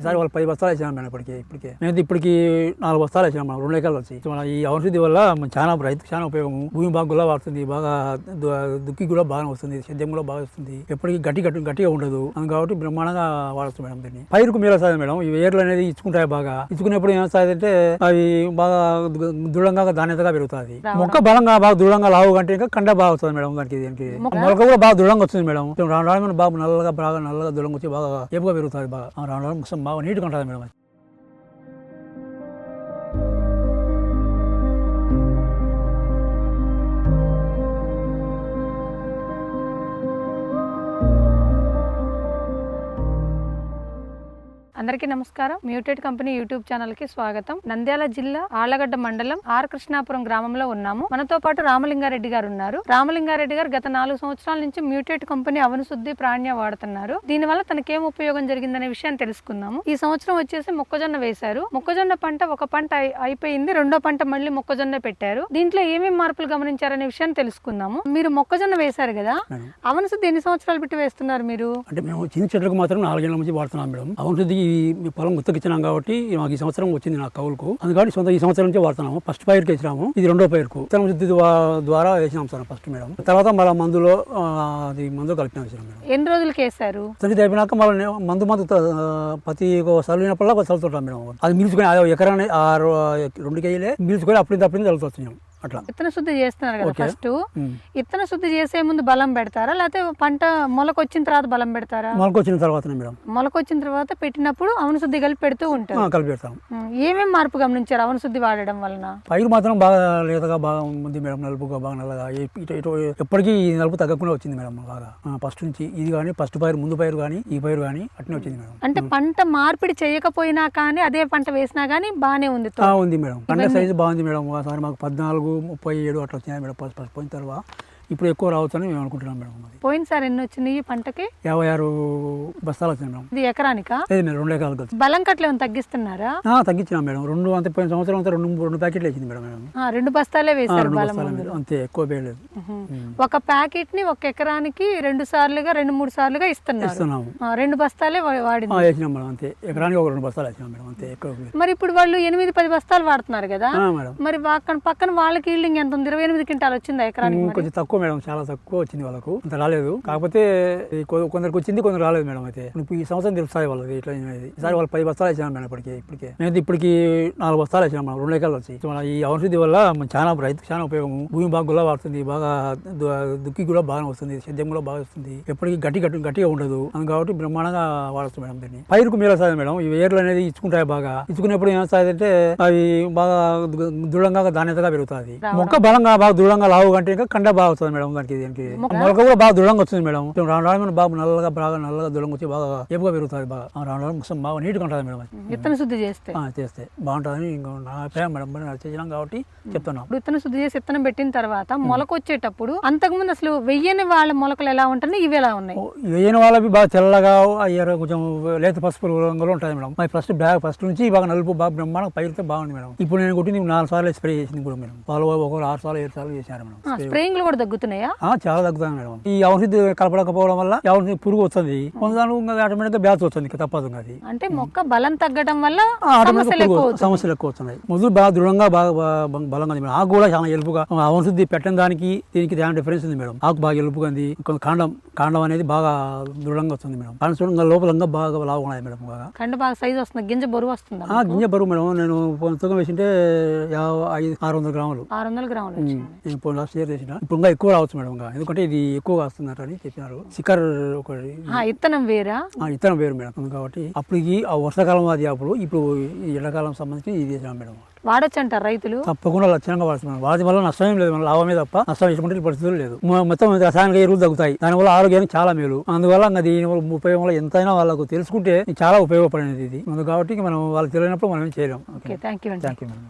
ఈసారి వాళ్ళు పది బస్తాలు వేసినాం మేడం ఇప్పటికి ఇప్పటికే. మేము ఇప్పటికి నాలుగు బస్తాలు వేసినాం మనం రెండు ఎకరాలు వచ్చి. మన ఈ ఔషధి వల్ల చాలా రైతుకు చాలా ఉపయోగం. భూమి బాగా గుల్ల వాడుతుంది బాగా దుక్కి కూడా బాగా వస్తుంది సేద్యం కూడా బాగా వస్తుంది. ఎప్పటికీ గట్టి గట్టి గట్టిగా ఉండదు. అందుకు కాబట్టి బ్రహ్మాండంగా వాడచ్చు మేడం దీన్ని. పైరుకు మేలు వస్తుంది మేడం. ఈ వేర్లు అనేది ఇచ్చుకుంటాయి బాగా. ఇచ్చుకునేప్పుడు ఏమొస్తుంది అంటే అవి బాగా దృఢంగా ధాన్యతగా పెరుగుతుంది. మొక్క బలంగా బాగా దృఢంగా లావు కంటే ఇంకా కండ బాగా వస్తుంది మేడం దానికి దీనికి. మొలక కూడా బాగా దృఢంగా వస్తుంది మేడం. రాను రాను బాగా నల్లగా బాగా నల్లగా దృఢంగా వచ్చి బాగా ఏపుగా పెరుగుతుంది బాగా. రాను రాను బాగా నీట్గా ఉంటుంది మేడం? అందరికీ నమస్కారం. మ్యూటెడ్ కంపెనీ యూట్యూబ్ ఛానల్కి స్వాగతం. నంద్యాల జిల్లా ఆళ్ళగడ్డ మండలం ఆర్ కృష్ణాపురం గ్రామంలో ఉన్నాము. మనతో పాటు రామలింగారెడ్డి గారు ఉన్నారు. రామలింగారెడ్డి గారు గత నాలుగు సంవత్సరాల నుంచి మ్యూటెడ్ కంపెనీ అవన శుద్ధి ప్రాణ్య వాడుతున్నారు. దీనివల్ల తనకేం ఉపయోగం జరిగిందనే విషయాన్ని తెలుసుకుందాము. ఈ సంవత్సరం వచ్చేసి మొక్కజొన్న వేశారు. మొక్కజొన్న పంట ఒక పంట అయి- అయిపోయింది. రెండో పంట మళ్ళీ మొక్కజొన్న పెట్టారు. దీంట్లో ఏమేం మార్పులు గమనించారనే విషయాన్ని తెలుసుకుందాము. మీరు మొక్కజొన్న వేశారు కదా? మేడం. అవన శుద్ధి ఎన్ని సంవత్సరాలు పెట్టి వేస్తున్నారు మీరు? అంటే మేము చిన్న చెట్లకు మాత్రం నాలుగేళ్ళ నుంచి వాడుతున్నాం మేడం. అవును మీ పొలం గుత్తకిచ్చినాం కాబట్టి మాకు ఈ సంవత్సరం వచ్చింది నా కౌలుకు. అందుకని సొంత ఈ సంవత్సరం నుంచి వాడుతున్నాము. ఫస్ట్ పైరుకి వేసినాము. ఇది రెండో పైరుకు. విత్తనం శుద్ధి ద్వా- ద్వారా వేసినాం సార్ ఫస్ట్ మేడం. తర్వాత మళ్ళీ మందులో అది మందు కలిపినాం మేడం. ఎన్ని రోజులకి వేశారు? సంగతి అయిపోయినాక మళ్ళీ మందు మందు ప్రతి చల్లినప్పుడల్లా చల్లుతుంటాం మేడం. అది మిలుచుకొని ఎకరాన్ని ఆరు రెండు కేజీలే మిలుచుకొని అప్పుడు అప్పుడు చల్లుతున్నాం అట్లా. విత్తన శుద్ధి చేస్తున్నారు కదా. ఫస్ట్. విత్తన శుద్ధి చేసే ముందు బలం పెడతారా? లేకపోతే పంట మొలకొచ్చిన తర్వాత బలం పెడతారా? మొలక వచ్చిన తర్వాతనే మేడం. మొలకొచ్చిన తర్వాత పెట్టినప్పుడు అవన శుద్ధి కలిపి పెడుతూ ఉంటారు. కలిపి పెడతాం. ఉం. ఏమేం మార్పు గమనించారు అవన శుద్ధి వాడడం వలన? పైరు మాత్రం బాగా లేతగా బాగా ఉంది మేడం నలుపుగా బాగా నల్లగా. ఎప్పటికీ ఈ నలుపు తగ్గకుండా వచ్చింది మేడం బాగా. ఫస్ట్ నుంచి ఇది కానీ ఫస్ట్ పైరు ముందు పైరు కానీ ఈ పైరు కానీ అట్నే వచ్చింది మేడం. అంటే పంట మార్పిడి చేయకపోయినా కానీ అదే పంట వేసినా కానీ బానే ఉంది ఉంది మేడం. పంట సైజు బాగుంది మేడం. ఒకసారి మాకు పద్నాలుగు ముప్పై ఏడు అట్లా వచ్చినాయి మేడం ఫస్ట్ ఫస్ట్ పోయిన తర్వాత ఇప్పుడు ఎక్కువ రావచ్చని మేము అనుకుంటున్నాం మేడం అది పోయినసారి ఎన్ని వచ్చినాయి ఈ పంటకి? యాభై ఆరు బస్తాలు వచ్చినాయి మేడం. ఇది ఎకరానికా? లేదు మేడం రెండు ఎకరాలు కలిసి. బలం కట్లు ఏమైనా తగ్గిస్తున్నారా? ఆ, తగ్గించినాం మేడం. రెండు అంతే పోయిన సంవత్సరం అంతా రెండు రెండు ప్యాకెట్లు వేసింది మేడం మేము. ఆ, రెండు బస్తాలే ఆ, వేశారు రెండు బలం బస్తాలు ముందు. అంతే ఎక్కువ వేయలేదు. ఉహుం. ఒక ప్యాకెట్ని ఒక ఎకరానికి రెండు సార్లుగా రెండు మూడు సార్లుగా ఇస్తున్నారు. ఇస్తున్నాము. ఆ, రెండు బస్తాలే వా- వాడింది. వేసినాం మేడం అంతే. ఎకరానికి ఒక రెండు బస్తాలు వేసినాం మేడం అంతే ఎక్కువ వేయలేదు. మరి ఇప్పుడు వాళ్ళు ఎనిమిది పది బస్తాలు వాడుతున్నారు కదా? ఆ, మేడం. మరి పక్కన పక్కన వాళ్ళకి ఈల్డింగ్ ఎంత ఉంది? ఇరవై ఎనిమిది క్వింటాలు వచ్చిందా ఎకరానికి మరి? కొంచెం తక్కువ మేడం చాలా తక్కువ వచ్చింది వాళ్ళకు. అంత రాలేదు. కాకపోతే కొందరికి వచ్చింది కొందరు రాలేదు మేడం అయితే. ఈ సంవత్సరం తెలుస్తాయి వాళ్ళది ఇట్లా ఈసారి వాళ్ళు పది బస్తాలు వేసినాం మేడం ఇప్పటికి ఇప్పటికే. మేము ఇప్పటికి నాలుగు బస్తాలు వేసినాం మనం రెండు ఎకరాలు వచ్చి. ఈ ఔషధి వల్ల చాలా రైతుకు చాలా ఉపయోగం. భూమి బాగా గుల్ల వాడుతుంది బాగా దుక్కి కూడా బాగా వస్తుంది సేద్యం కూడా బాగా వస్తుంది. ఎప్పటికీ గట్టి గట్టి గట్టిగా ఉండదు. అందుకు కాబట్టి బ్రహ్మాండంగా వాడచ్చు మేడం దీన్ని. పైరుకు మేలు వస్తుంది మేడం. ఈ వేర్లు అనేది ఇచ్చుకుంటాయి బాగా. ఇచ్చుకునేప్పుడు ఏమొస్తుంది అంటే అవి బాగా దృఢంగా ధాన్యతగా పెరుగుతుంది. మొక్క బలంగా బాగా దృఢంగా లావు కంటే ఇంకా కండ బాగా వస్తుంది మేడం దానికి. దీనికి మొలక కూడా బాగా దృఢంగా వస్తుంది మేడం. రాను రాను బాగా నల్లగా బాగా నల్లగా దృఢంగా వచ్చి బాగా ఏపుగా పెరుగుతుంది బాగా. రాను రాను మొత్తం బాగా నీట్గా ఉంటుంది మేడం. విత్తన శుద్ధి చేస్తే. చేస్తే. బాగుంటుందని ఇంకా నా అభిప్రాయం మేడం. మరి చేసినాం కాబట్టి చెప్తున్నాం. ఇప్పుడు విత్తన శుద్ధి చేసి విత్తనం పెట్టిన తర్వాత మొలక వచ్చేటప్పుడు అంతకుముందు అసలు వెయ్యని వాళ్ళ మొలకలు ఎలా ఉంటున్నాయి? ఇవి ఎలా ఉన్నాయి? వేయని వాళ్ళవి బాగా తెల్లగా అయ్యారు. కొంచెం లేత పసుపు రంగులో ఉంటుంది మేడం. మరి ఫస్ట్ బ్యాగ్ ఫస్ట్ నుంచి బాగా నలుపు బాగా బ్రహ్మాండంగా పైరితే బాగుంది మేడం. ఇప్పుడు నేను కొట్టింది నాలుగు సార్లు స్ప్రే చేసింది కూడా మేడం. పాలు ఒకరు ఆరు సార్లు ఏడు సార్లు చేశారు మేడం. స్ప్రేయింగ్లు కూడా తగ్గుతున్నాయా? చాలా తగ్గుతుంది మేడం. ఈ ఔషధి కలపడకపోవడం వల్ల ఔషధి పురుగు వస్తుంది. కొంతదాని ఆటోమేటిక్గా బ్యాచ్ వస్తుంది తప్పదు అది. అంటే మొక్క బలం తగ్గడం వల్ల సమస్యలు ఎక్కువ వస్తున్నాయి. మొదలు బాగా దృఢంగా బాగా బలంగా ఉంది మేడం. ఆకు కూడా చాలా ఎలుపుగా ఔషధి పెట్టిన దానికి దీనికి చాలా డిఫరెన్స్ ఉంది మేడం. ఆకు బాగా ఎలుపుగా ఉంది. కొంత కాండం కాండం అనేది బాగా దృఢంగా వస్తుంది మేడం. కాండం చూడంగా లోపల బాగా లావు ఉన్నాయి మేడం బాగా. కండ బాగా సైజు వస్తుంది గింజ బరువు వస్తుంది ఆ గింజ బరువు మేడం. నేను పుస్తకం వేసింటే ఆరు వందల గ్రాములు. ఆరు వందల గ్రాములు. నేను ఇప్పుడు లాస్ట్ ఇయర్ చేసిన. ఇప్పుడు ఇంకా ఎక్కువ రావచ్చు మేడం ఇంకా. ఎందుకంటే ఇది ఎక్కువ వస్తున్నారు అని చెప్పినారు. సిక్కర్ ఒకటి. ఆ, విత్తనం వేరా? ఆ, ఇత్తనం వేరు మేడం. కాబట్టి అప్పటికి ఆ వర్షాకాలం అది అప్పుడు ఇప్పుడు ఈ ఎండాకాలం సంబంధించి ఇది మేడం. వాడొచ్చు అంటారు రైతులు? తప్పకుండా లక్షణంగా వాడుతున్నాం వాటి వల్ల నష్టం ఏం లేదు మన లాభమే తప్ప నష్టం ఎటువంటి పరిస్థితులు లేదు. మొత్తం రసాయనిక ఎరువులు తగ్గుతాయి. దానివల్ల ఆరోగ్యానికి చాలా మేలు. అందువల్ల దీని వల్ల ఉపయోగం వల్ల ఎంతైనా వాళ్ళకు తెలుసుకుంటే చాలా ఉపయోగపడినది ఇది. కాబట్టి మనం వాళ్ళకి తెలియనప్పుడు మనం ఏం చేయలేం. Okay thank you thank you madam.